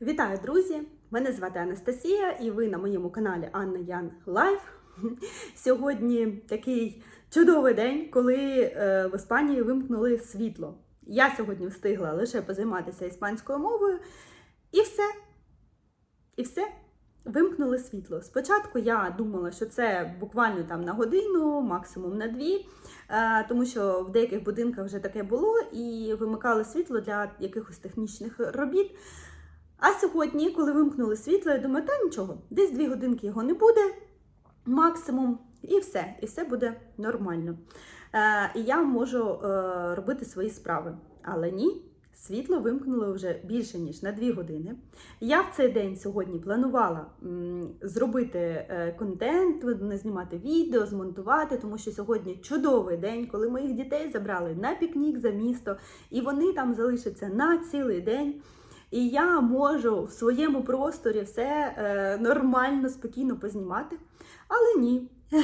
Вітаю, друзі! Мене звати Анастасія, і ви на моєму каналі Анна Ян Лайф. Сьогодні такий чудовий день, коли е, в Іспанії вимкнули світло. Я сьогодні встигла лише позайматися іспанською мовою, і все. І все. Вимкнули світло. Спочатку я думала, що це буквально там на годину, максимум на дві, е, тому що в деяких будинках вже таке було і вимикали світло для якихось технічних робіт. А сьогодні, коли вимкнули світло, я думаю, та нічого, десь дві годинки його не буде, максимум, і все, і все буде нормально. Е, і я можу е, робити свої справи. Але ні, світло вимкнуло вже більше, ніж на дві години. Я в цей день сьогодні планувала м, зробити е, контент, не знімати відео, змонтувати, тому що сьогодні чудовий день, коли моїх дітей забрали на пікнік за місто, і вони там залишаться на цілий день. І я можу в своєму просторі все е, нормально, спокійно познімати. Але ні.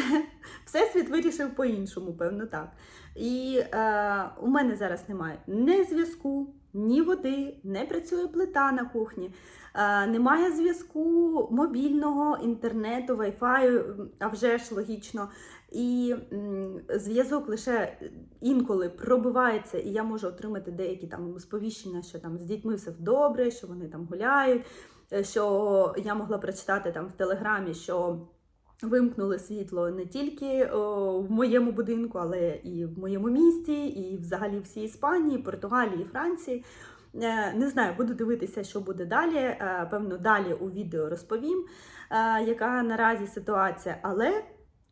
Всесвіт вирішив по-іншому, певно, так. І е, у мене зараз немає ні зв'язку, ні води, не працює плита на кухні, е, немає зв'язку мобільного, інтернету, вайфаю, а вже ж логічно. І зв'язок лише інколи пробивається, і я можу отримати деякі там сповіщення, що там з дітьми все добре, що вони там гуляють, е, що я могла прочитати там в телеграмі, що. Вимкнули світло не тільки о, в моєму будинку, але і в моєму місті, і взагалі всій Іспанії, Португалії, Франції. Е, Не знаю, буду дивитися, що буде далі. Е, Певно, далі у відео розповім, яка наразі ситуація. Але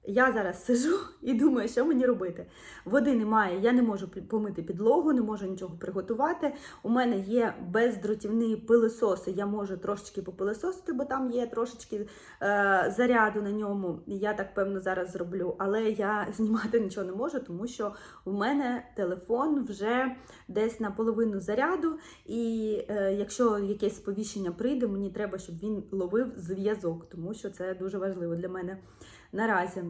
я зараз сижу і думаю, що мені робити. Води немає, я не можу помити підлогу, не можу нічого приготувати. У мене є бездротівні пилососи, я можу трошечки попилососити, бо там є трошечки е, заряду на ньому. Я так певно зараз зроблю, але я знімати нічого не можу, тому що у мене телефон вже десь на половину заряду, і е, якщо якесь сповіщення прийде, мені треба, щоб він ловив зв'язок, тому що це дуже важливо для мене наразі.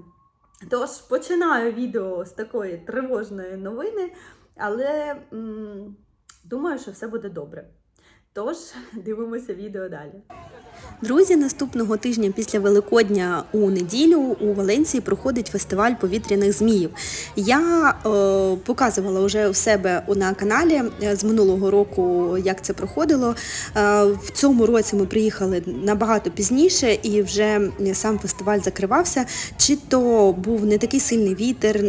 Тож починаю відео з такої тривожної новини, але м, думаю, що все буде добре. Тож дивимося відео далі. Друзі, наступного тижня після Великодня у неділю у Валенції проходить фестиваль повітряних зміїв. Я е, показувала вже у себе на каналі е, з минулого року, як це проходило. Е, в цьому році ми приїхали набагато пізніше, і вже сам фестиваль закривався. Чи то був не такий сильний вітер,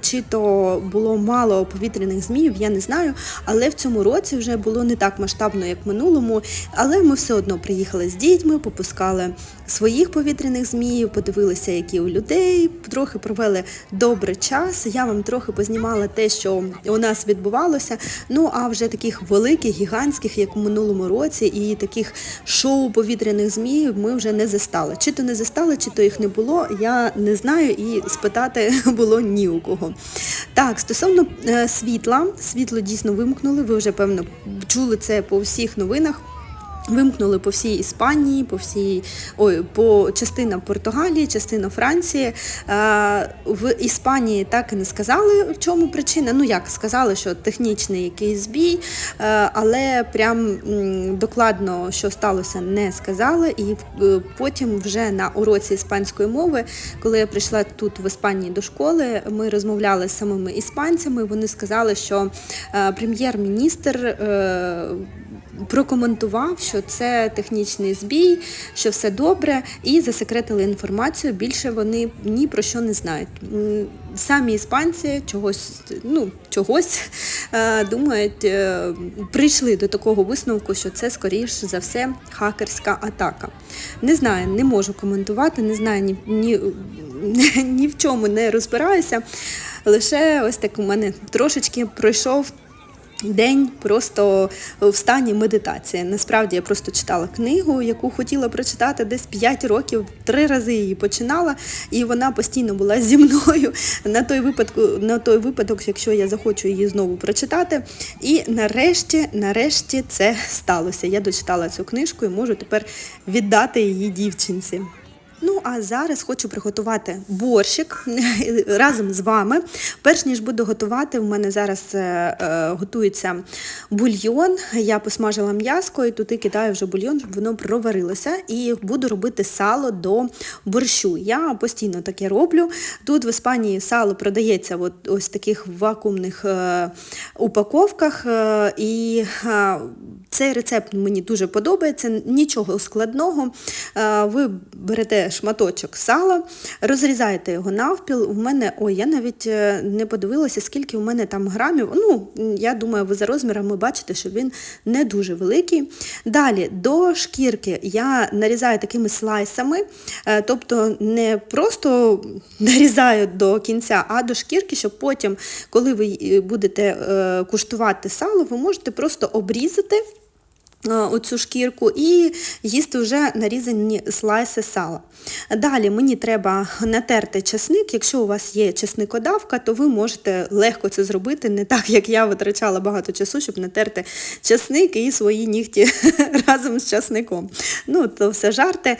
чи то було мало повітряних зміїв, я не знаю. Але в цьому році вже було не так масштабно, як в минулому. Але ми все одно приїхали з дітьми, попускали своїх повітряних зміїв, подивилися, які у людей, трохи провели добрий час. Я вам трохи познімала те, що у нас відбувалося. Ну а вже таких великих, гігантських, як у минулому році, і таких шоу повітряних зміїв ми вже не застали. Чи то не застали, чи то їх не було, я не знаю, і спитати було ні у кого. Так, стосовно е, світла, світло дійсно вимкнули. Ви вже певно чули це по всіх новинах. Вимкнули по всій Іспанії, по всій ой, по частина Португалії, частина Франції. Е, в Іспанії так і не сказали, в чому причина. Ну як сказали, що технічний якийсь збій, е, але прям докладно, що сталося, не сказали. І е, потім вже на уроці іспанської мови, коли я прийшла тут в Іспанії до школи, ми розмовляли з самими іспанцями. Вони сказали, що е, прем'єр-міністр. е, прокоментував, що це технічний збій, що все добре, і засекретили інформацію. Більше вони ні про що не знають. Самі іспанці чогось, ну, чогось е, думають, е, прийшли до такого висновку, що це скоріш за все хакерська атака. Не знаю, не можу коментувати, не знаю ні, ні, ні в чому не розбираюся. Лише ось так у мене трошечки пройшов День просто в стані медитації. Насправді я просто читала книгу, яку хотіла прочитати десь 5 років, три рази її починала, і вона постійно була зі мною на той випадку, на той випадок, якщо я захочу її знову прочитати. І нарешті, нарешті, це сталося. Я дочитала цю книжку і можу тепер віддати її дівчинці. Ну а зараз хочу приготувати борщик разом з вами. Перш ніж буду готувати, в мене зараз е, е, готується бульйон. Я посмажила м'яско і туди кидаю вже бульйон, щоб воно проварилося. І буду робити сало до борщу. Я постійно таке роблю. Тут в Іспанії сало продається от ось таких вакуумних е, упаковках. І цей рецепт мені дуже подобається, нічого складного. Е, Ви берете шматочок сала, розрізаєте його навпіл. У мене, ой, я навіть е, не подивилася, скільки у мене там грамів. Ну, я думаю, ви за розмірами бачите, що він не дуже великий. Далі до шкірки я нарізаю такими слайсами, е, тобто не просто нарізаю до кінця, а до шкірки, щоб потім, коли ви будете куштувати сало, ви можете просто обрізати оцю шкірку і їсти вже нарізані слайси сала. Далі мені треба натерти чесник. Якщо у вас є чесникодавка, то ви можете легко це зробити, не так, як я витрачала багато часу, щоб натерти чесник і свої нігті разом з часником. Ну, то все жарти.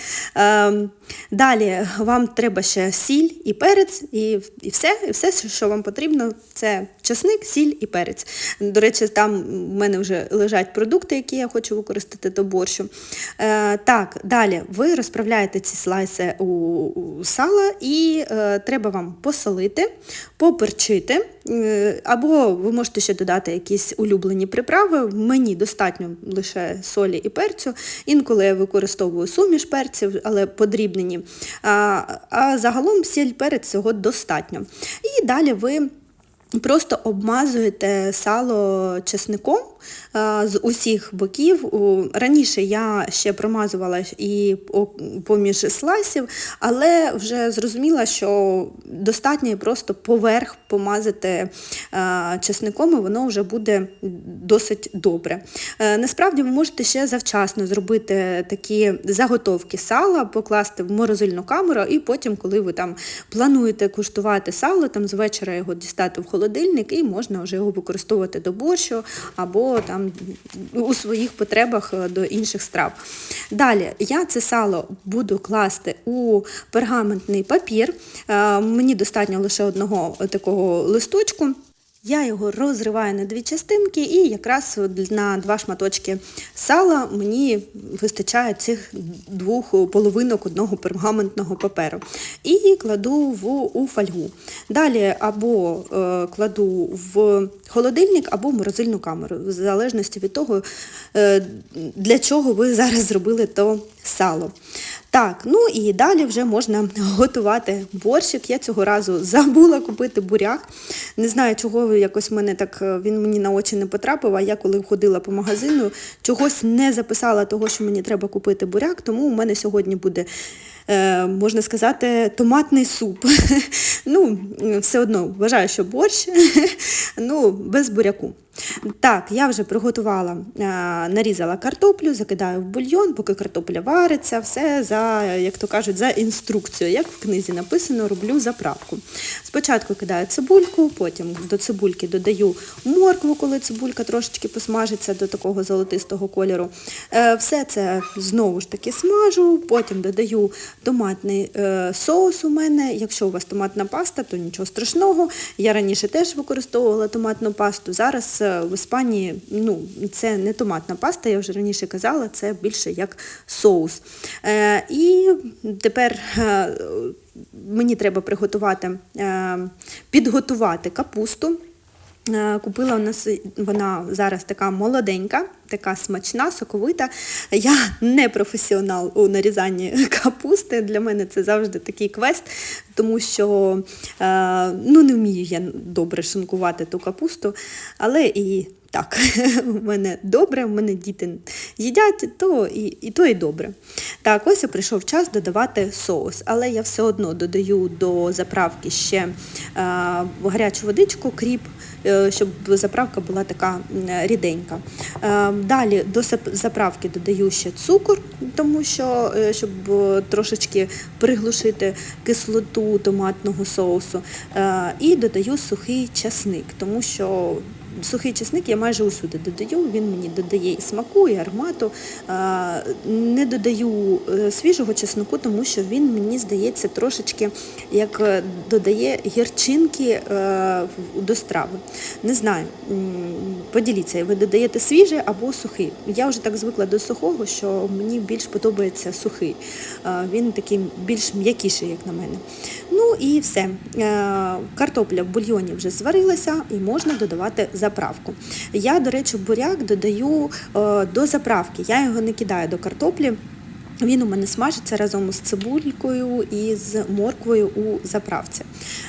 Далі вам треба ще сіль і перець, і, і все, і все, що вам потрібно, це чесник, сіль і перець. До речі, там в мене вже лежать продукти, які я хочу використати до борщу. Е, так, далі ви розправляєте ці слайси у, у сала, і е, треба вам посолити, поперчити, е, або ви можете ще додати якісь улюблені приправи. Мені достатньо лише солі і перцю. Інколи я використовую суміш перців, але подрібнені. А, загалом сіль перець цього достатньо. І далі ви. Просто обмазуєте сало чесником з усіх боків. Раніше я ще промазувала і поміж слайсів, але вже зрозуміла, що достатньо просто поверх помазати чесником, і воно вже буде досить добре. Е, Насправді ви можете ще завчасно зробити такі заготовки сала, покласти в морозильну камеру, і потім, коли ви там плануєте куштувати сало, там з вечора його дістати в холодильник, і можна вже його використовувати до борщу або там у своїх потребах е, до інших страв. Далі я це сало буду класти у пергаментний папір. Е, Мені достатньо лише одного такого листочку. Я його розриваю на дві частинки, і якраз на два шматочки сала мені вистачає цих двох половинок одного пергаментного паперу. І кладу в, у фольгу. Далі або е, кладу в холодильник, або в морозильну камеру, в залежності від того, е, для чого ви зараз зробили то сало. Так, ну і далі вже можна готувати борщик. Я цього разу забула купити буряк. Не знаю, чого якось мене так е, він мені на очі не потрапив. А я коли ходила по магазину, чогось не записала того, що мені треба купити буряк. Тому у мене сьогодні буде. е, Можна сказати, томатний суп. Ну, все одно вважаю, що борщ, ну, без буряку. Так, я вже приготувала, е, нарізала картоплю, закидаю в бульйон, поки картопля вариться, все за, як то кажуть, за інструкцією. Як в книзі написано, роблю заправку. Спочатку кидаю цибульку, потім до цибульки додаю моркву, коли цибулька трошечки посмажиться до такого золотистого кольору. Е, Все це знову ж таки смажу, потім додаю томатний е, соус у мене. Якщо у вас томатна паста, то нічого страшного. Я раніше теж використовувала томатну пасту. Зараз в Іспанії ну, це не томатна паста, я вже раніше казала, це більше як соус. Е, І тепер е, мені треба приготувати, е, підготувати капусту. Е, Купила у нас вона зараз така молоденька, така смачна, соковита. Я не професіонал у нарізанні капусти. Для мене це завжди такий квест, тому що е, ну, не вмію я добре шинкувати ту капусту, але і так, у мене добре, у мене діти їдять, то і, і то і добре. Так, ось прийшов час додавати соус, але я все одно додаю до заправки ще е, гарячу водичку, кріп, е, щоб заправка була така ріденька. Е, Далі до заправки додаю ще цукор, тому що щоб трошечки приглушити кислоту томатного соусу. Е, І додаю сухий часник, тому що сухий чесник я майже усюди додаю. Він мені додає і смаку, і аромату. Не додаю е, свіжого чеснику, тому що він мені здається трошечки як е, додає гірчинки е, до страви. Не знаю, поділіться, ви додаєте свіже або сухий. Я вже так звикла до сухого, що мені більш подобається сухий. Він такий більш м'якіший, як на мене. Ну і все. Е, Картопля в бульйоні вже зварилася і можна додавати заправку. Я, до речі, буряк додаю е, до заправки. Я його не кидаю до картоплі. Він у мене смажиться разом з цибулькою і з морквою у заправці.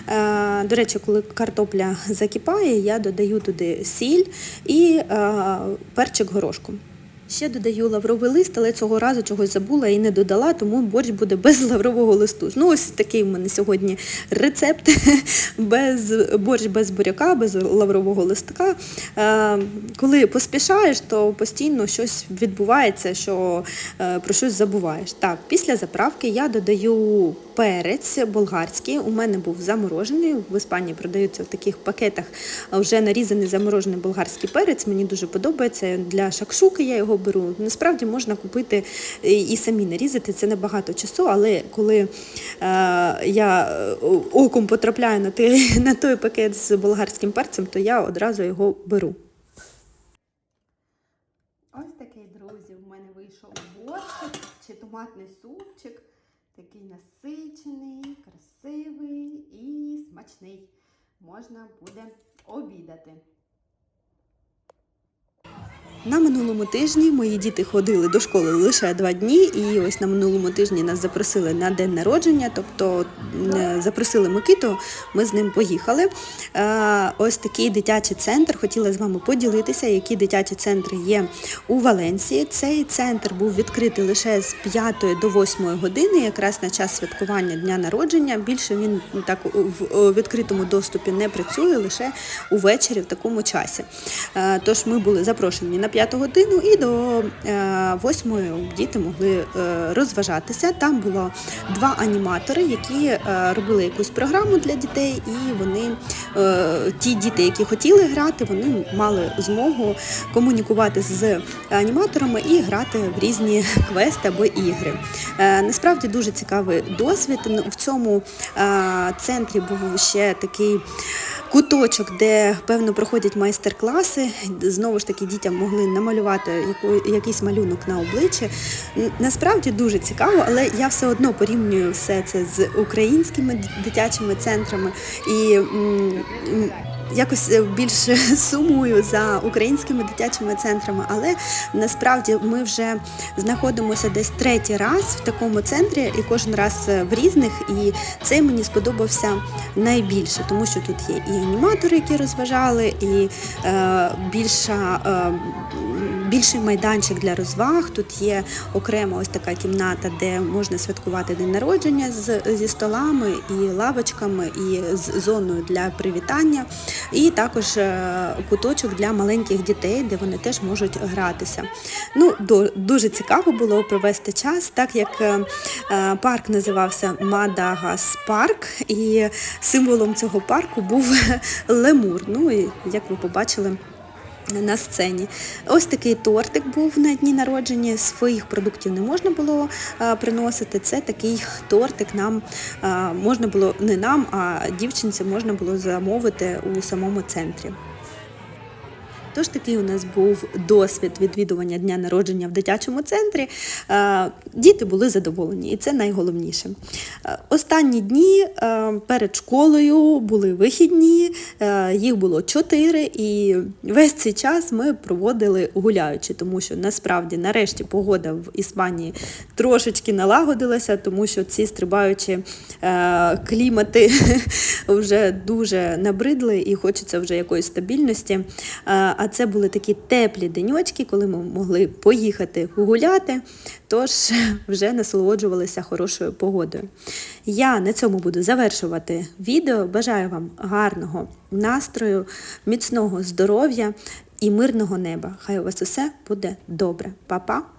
Е, До речі, коли картопля закипає, я додаю туди сіль і е, перчик горошком. Ще додаю лавровий лист, але цього разу чогось забула і не додала, тому борщ буде без лаврового листу. Ну, ось такий у мене сьогодні рецепт без борщ без буряка, без лаврового листка. Е, коли поспішаєш, то постійно щось відбувається, що е, про щось забуваєш. Так, після заправки я додаю перець болгарський. У мене був заморожений. В Іспанії продаються в таких пакетах вже нарізаний заморожений болгарський перець. Мені дуже подобається. Для шакшуки я його беру. Насправді можна купити і самі нарізати. Це небагато часу, але коли е, я е, оком потрапляю на той, на той пакет з болгарським перцем, то я одразу його беру. Ось такий, друзі, в мене вийшов борщик чи томатний супчик. Такий насичений, красивий і смачний. Можна буде обідати. На минулому тижні мої діти ходили до школи лише два дні, і ось на минулому тижні нас запросили на день народження, тобто е, запросили Микиту, ми з ним поїхали. Е, Ось такий дитячий центр. Хотіла з вами поділитися, які дитячі центри є у Валенції. Цей центр був відкритий лише з 5 до 8 години, якраз на час святкування дня народження. Більше він так в відкритому доступі не працює, лише увечері в такому часі. Е, Тож ми були запрошені на 5 годину і до 8 діти могли е, розважатися. Там було два аніматори, які е, робили якусь програму для дітей, і вони е, ті діти, які хотіли грати, вони мали змогу комунікувати з аніматорами і грати в різні квести або ігри. Е, Насправді дуже цікавий досвід. В цьому е, центрі був ще такий куточок, де певно проходять майстер-класи. Знову ж таки, дітям могли намалювати яку, якийсь малюнок на обличчя. Насправді дуже цікаво, але я все одно порівнюю все це з українськими дитячими центрами і. Якось е, більше сумую за українськими дитячими центрами, але насправді ми вже знаходимося десь третій раз в такому центрі, і кожен раз е, в різних. І цей мені сподобався найбільше, тому що тут є і аніматори, які розважали, і е, більша. Е, Більший майданчик для розваг. Тут є окрема ось така кімната, де можна святкувати день народження з, зі столами і лавочками, і з зоною для привітання, і також е, куточок для маленьких дітей, де вони теж можуть гратися. Ну, до- дуже цікаво було провести час, так як е, е, парк називався Мадагас Парк, і символом цього парку був лемур. Ну і як ви побачили на сцені. Ось такий тортик був на дні народження. Своїх продуктів не можна було приносити. Це такий тортик нам можна було не нам, а дівчинці можна було замовити у самому центрі. Тож такий у нас був досвід відвідування дня народження в дитячому центрі. Е, Діти були задоволені, і це найголовніше. Е, Останні дні е, перед школою були вихідні, їх було чотири, і весь цей час ми проводили гуляючи, тому що насправді нарешті погода в Іспанії трошечки налагодилася, тому що ці стрибаючі клімати вже дуже набридли і хочеться вже якоїсь стабільності. Е, А це були такі теплі деньочки, коли ми могли поїхати гуляти, тож вже насолоджувалися хорошою погодою. Я на цьому буду завершувати відео. Бажаю вам гарного настрою, міцного здоров'я і мирного неба. Хай у вас усе буде добре. Па-па!